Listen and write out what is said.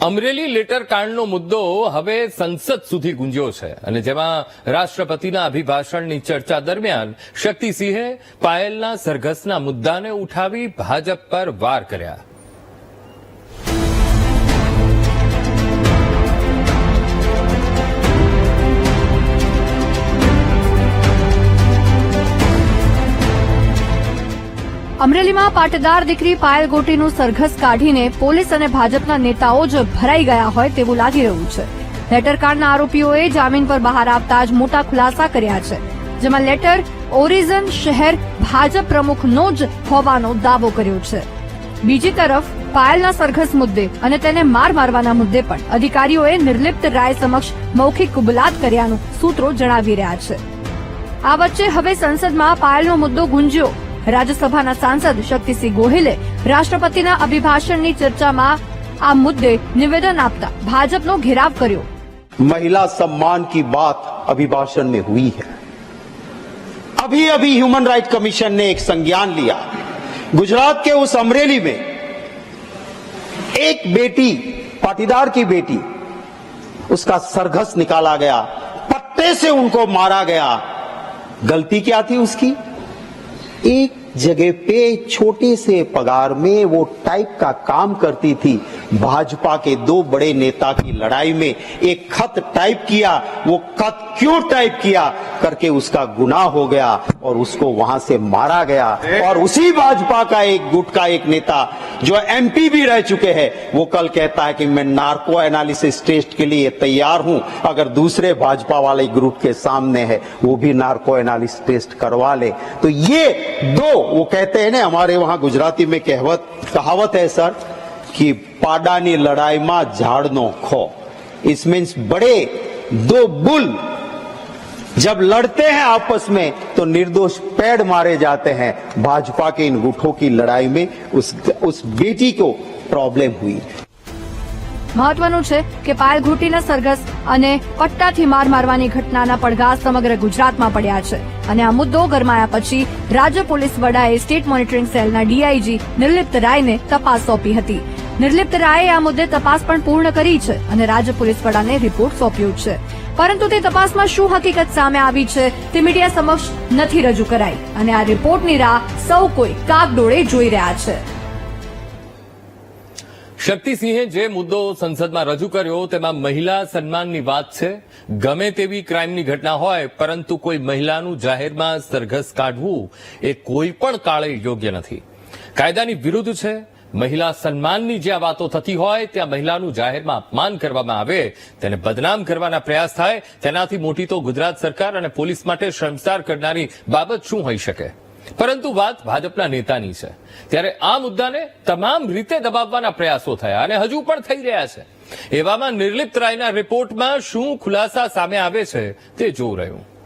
Amreli letter કાંડનો મુદ્દો હવે સંસદ સુધી ગુંજ્યો છે અને જેમાં રાષ્ટ્રપતિના અભિભાષણની ચર્ચા દરમિયાન શક્તિસિંહે પાયલના સરઘસના મુદ્દાને ઉઠાવી ભાજપ પર વાર કર્યા. અમરેલીમાં પાટીદાર દીકરી પાયલ ગોટીનું સરઘસ કાઢીને પોલીસ અને ભાજપના નેતાઓ જ ભરાઈ ગયા હોય તેવું લાગી રહ્યું છે. લેટરકાંડના આરોપીઓએ જામીન પર બહાર આવતા જ મોટા ખુલાસા કર્યા છે. જેમાં લેટર ઓરિઝન શહેર ભાજપ પ્રમુખનો જ હોવાનો દાવો કર્યો છે. બીજી તરફ, પાયલના સરઘસ મુદ્દે અને તેને માર મારવાના મુદ્દે પણ અધિકારીઓએ નિર્લિપ્ત રાય સમક્ષ મૌખિક કુબલાત કર્યાનું સૂત્રો જણાવી રહ્યા છે. આ વચ્ચે હવે સંસદમાં પાયલનો મુદ્દો ગુંજ્યો. રાજ્યસભાના સાંસદ શક્તિસિંહ ગોહિલે રાષ્ટ્રપતિના અભિભાષણની ચર્ચામાં આ મુદ્દે નિવેદન આપતા ભાજપનો ઘેરાવ કર્યો महिला सम्मान की बात अभिभाषण में हुई है अभी अभी ह्यूमन राइट कमीशन ने एक संज्ञान लिया गुजरात के उस अमरेली में एक बेटी पाटीदार की बेटी उसका सरघस निकाला गया पट्टे से उनको मारा गया गलती क्या थी उसकी एक जगह पे छोटे से पगार में वो टाइप का काम करती थी। भाजपा के दो बड़े नेता की लड़ाई में एक खत टाइप किया वो खत क्यों टाइप किया? करके उसका गुनाह हो गया और उसको वहाँ से मारा गया। और उसी भाजपा का एक गुट का एक नेता जो एमपी भी रह चुके हैं, वो कल कहता है कि मैं नार्को एनालिसिस टेस्ट के लिए तैयार हूँ। अगर दूसरे भाजपा वाले ग्रुप के सामने है, वो भी नार्को एनालिसिस टेस्ट करवा ले। तो ये दो, वो कहते हैं ना, हमारे वहाँ गुजराती में कहवत, कहावत है, सर, कि पाडानी लड़ाई में झाड़नो खो। इस मीन्स बड़े, दो बुल जब लड़ते हैं आपस में तो निर्दोष पेड़ मारे जाते हैं भाजपा के इन गुठों की लड़ाई में उस उस बेटी को प्रॉब्लम हुई મહત્વનું છે કે પાયલ ઘૂંટીના સરઘસ અને પટ્ટાથી માર મારવાની ઘટનાના પડઘા સમગ્ર ગુજરાતમાં પડ્યા છે અને આ મુદ્દો ગરમાયા પછી રાજ્ય પોલીસ વડાએ સ્ટેટ મોનિટરિંગ સેલના ડીઆઈજી નિર્લિપ્ત રાયને તપાસ સોંપી હતી નિર્લિપ્ત રાયે આ મુદ્દે તપાસ પણ પૂર્ણ કરી છે અને રાજ્ય પોલીસ વડાને રિપોર્ટ સોંપ્યો છે પરંતુ તે તપાસમાં શું હકીકત સામે આવી છે તે મીડિયા સમક્ષ નથી રજૂ કરાઈ. અને આ રિપોર્ટની રાહ સૌ કોઈ કાગડોળે જોઈ રહ્યા છે. શક્તિસિંહે જે મુદ્દો સંસદમાં રજૂ કર્યો તેમાં મહિલા સન્માનની વાત છે. ગમે તેવી ક્રાઇમની ઘટના હોય, પરંતુ કોઈ મહિલાનું જાહેરમાં સરઘસ કાઢવું એ કોઈ પણ કાળે યોગ્ય નથી. કાયદાની વિરુદ્ધ છે મહિલા સન્માનની જ્યાં વાતો થતી હોય ત્યાં મહિલાનું જાહેરમાં અપમાન કરવામાં આવે, તેને બદનામ કરવાના પ્રયાસ થાય, તેનાથી મોટી તો ગુજરાત સરકાર અને પોલીસ માટે શર્મસાર કરનારી બાબત શું હોઈ શકે? પરંતુ વાત ભાજપના નેતાની છે. ત્યારે આ મુદ્દાને તમામ રીતે દબાવવાના પ્રયાસો થયા અને હજુ પણ થઈ રહ્યા છે. એવામાં નિર્લિપ્ત રાયના રિપોર્ટમાં શું ખુલાસા સામે આવે છે, તે જોઉં રહ્યું.